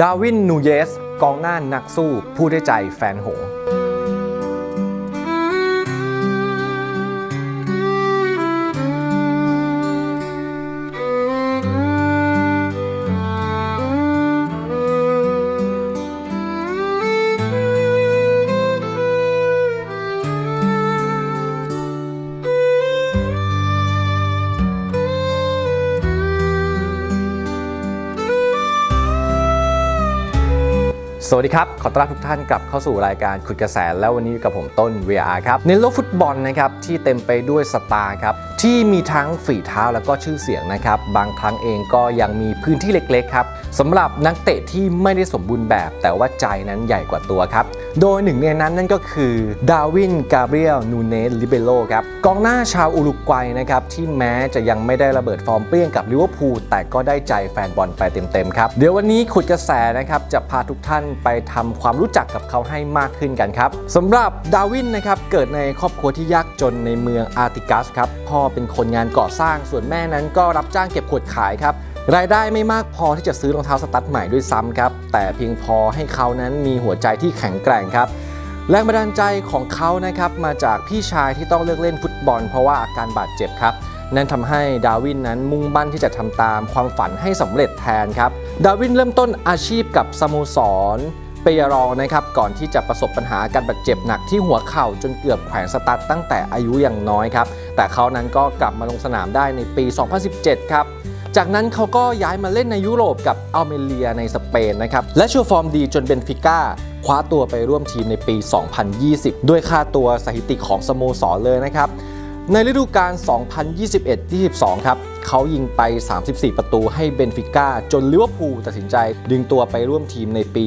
ดาวิน นูเยส กองหน้านักสู้ ผู้ได้ใจแฟนหง สวัสดีครับ ขอต้อนรับทุกท่านกลับเข้าสู่รายการขุดกระแส แล้ววันนี้อยู่กับผมต้น VR ครับ ในโลกฟุตบอลนะครับที่เต็มไปด้วยสตาร์ครับที่มีทั้งฝีเท้าแล้วก็ชื่อเสียงนะครับ บางครั้งเองก็ยังมีพื้นที่เล็กๆครับสำหรับนักเตะที่ไม่ได้สมบูรณ์แบบ แต่ว่าใจนั้นใหญ่กว่าตัวครับโดยหนึ่งในนั้นนั่นก็คือดาวิน กาเบรียล นูเนส ลิเบโลครับ กองหน้าชาวอุรุกวัยนะครับ ที่แม้จะยังไม่ได้ระเบิดฟอร์มเปรี้ยงกับลิเวอร์พูลแต่ก็ได้ใจแฟนบอลไปเต็ม ๆ ครับ เดี๋ยววันนี้ขุดกระแสนะครับ จะพาทุกท่านไปทำความรู้จักกับเขาให้มากขึ้นกันครับสำหรับดาวินนะครับเกิดในครอบครัวที่ยากจนในเมืองอาร์ติกัสครับพ่อเป็นคนงานก่อสร้างส่วนแม่นั้นก็รับจ้างเก็บขวดขายครับ รายได้ไม่มากพอที่จะซื้อรองเท้าสตั๊ดใหม่ด้วยซ้ำครับ แต่เพียงพอให้เขานั้นมีหัวใจที่แข็งแกร่งครับแรงบันดาลใจของเขานะครับมาจากพี่ชายที่ต้องเลิกเล่นฟุตบอล เพราะว่าอาการบาดเจ็บครับ นั่นทำให้ดาวินนั้นมุ่งมั่นที่จะทำตามความฝันให้สำเร็จแทนครับ ดาวินเริ่มต้นอาชีพกับสโมสรเปียรองนะครับก่อนที่จะประสบปัญหาการบาดเจ็บหนักที่หัวเข่าจนเกือบแขวนสตั๊ดตั้งแต่อายุยังน้อยครับแต่เขานั้นก็กลับมาลงสนามได้ในปี 2017 ครับ จากนั้นเขาก็ย้ายมาเล่นในยุโรปกับอัลเมเรียในสเปนนะครับ และโชว์ฟอร์มดีจนเบนฟิก้าคว้าตัวไปร่วมทีมในปี 2020 ด้วยค่าตัวสถิติของสโมสรเลยนะครับ ในฤดูกาล 2021-22 ครับ เขายิงไป 34 ประตูให้เบนฟิก้าจนลิเวอร์พูลตัดสินใจดึงตัวไปร่วมทีมในปี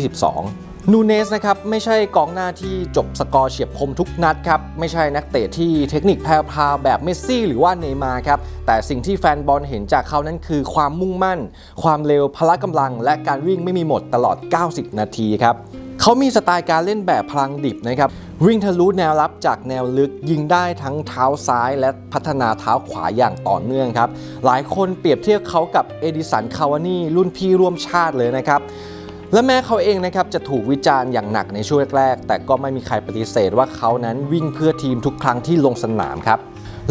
2022 นูเนสนะครับไม่ใช่กองหน้าที่จบสกอร์เฉียบคมทุกนัดครับไม่ใช่นักเตะที่เทคนิคแพรวๆแบบเมสซี่หรือว่าเนย์มาร์ครับแต่สิ่งที่แฟนบอลเห็นจากเขานั้นคือความมุ่งมั่น ความเร็วพละกำลัง และการวิ่งไม่มีหมดตลอด 90 นาทีครับเขามีสไตล์การเล่นแบบพลังดิบนะครับวิ่งทะลุแนวรับจากแนวลึกยิงได้ทั้งเท้าซ้ายและพัฒนาเท้าขวาอย่างต่อเนื่องครับหลายคนเปรียบเทียบเขากับเอดิสันคาวานี่รุ่นพี่ร่วมชาติเลยนะครับ และแม้เขาเองนะครับจะถูกวิจารณ์อย่างหนักในช่วงแรกๆแต่ก็ไม่มีใครปฏิเสธว่าเขานั้นวิ่งเพื่อทีมทุกครั้งที่ลงสนามครับ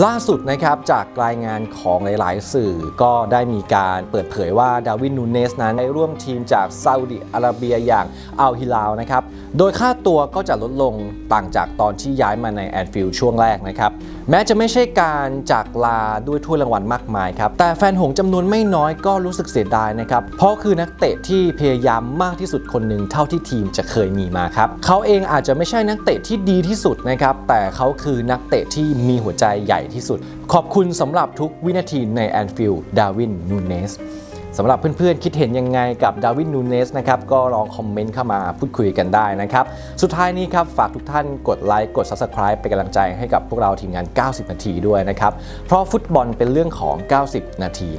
ล่าสุดนะครับจากรายงานของหลาย ๆ สื่อก็ได้มีการเปิดเผยว่าดาวินนูเนสนั้นได้ร่วมทีมจากซาอุดิอาระเบียอย่างอัลฮิลาลนะครับ โดยค่าตัวก็จะลดลงต่างจากตอนที่ย้ายมาในแอนฟิลด์ช่วงแรกนะครับ แม้จะไม่ใช่การจากลาด้วยถ้วยรางวัลมากมายครับ แต่แฟนหงส์จำนวนไม่น้อยก็รู้สึกเสียดายนะครับ เพราะคือนักเตะที่พยายามมากที่สุดคนหนึ่งเท่าที่ทีมจะเคยมีมาครับ เขาเองอาจจะไม่ใช่นักเตะที่ดีที่สุดนะครับ แต่เขาคือนักเตะที่มีหัวใจใหญ่ที่สุด ขอบคุณสำหรับทุกวินาทีในแอนฟิลด์ดาวินนูเนส สำหรับเพื่อนๆ คิดเห็นยังไงกับดาวินนูเนสนะครับก็ลองคอมเมนต์เข้ามาพูดคุยกันได้นะครับ สุดท้ายนี้ครับ ฝากทุกท่านกดไลค์กด Subscribe เป็นกำลังใจให้กับพวกเราทีมงาน 90 นาทีด้วยนะครับ เพราะฟุตบอลเป็นเรื่องของ 90 นาที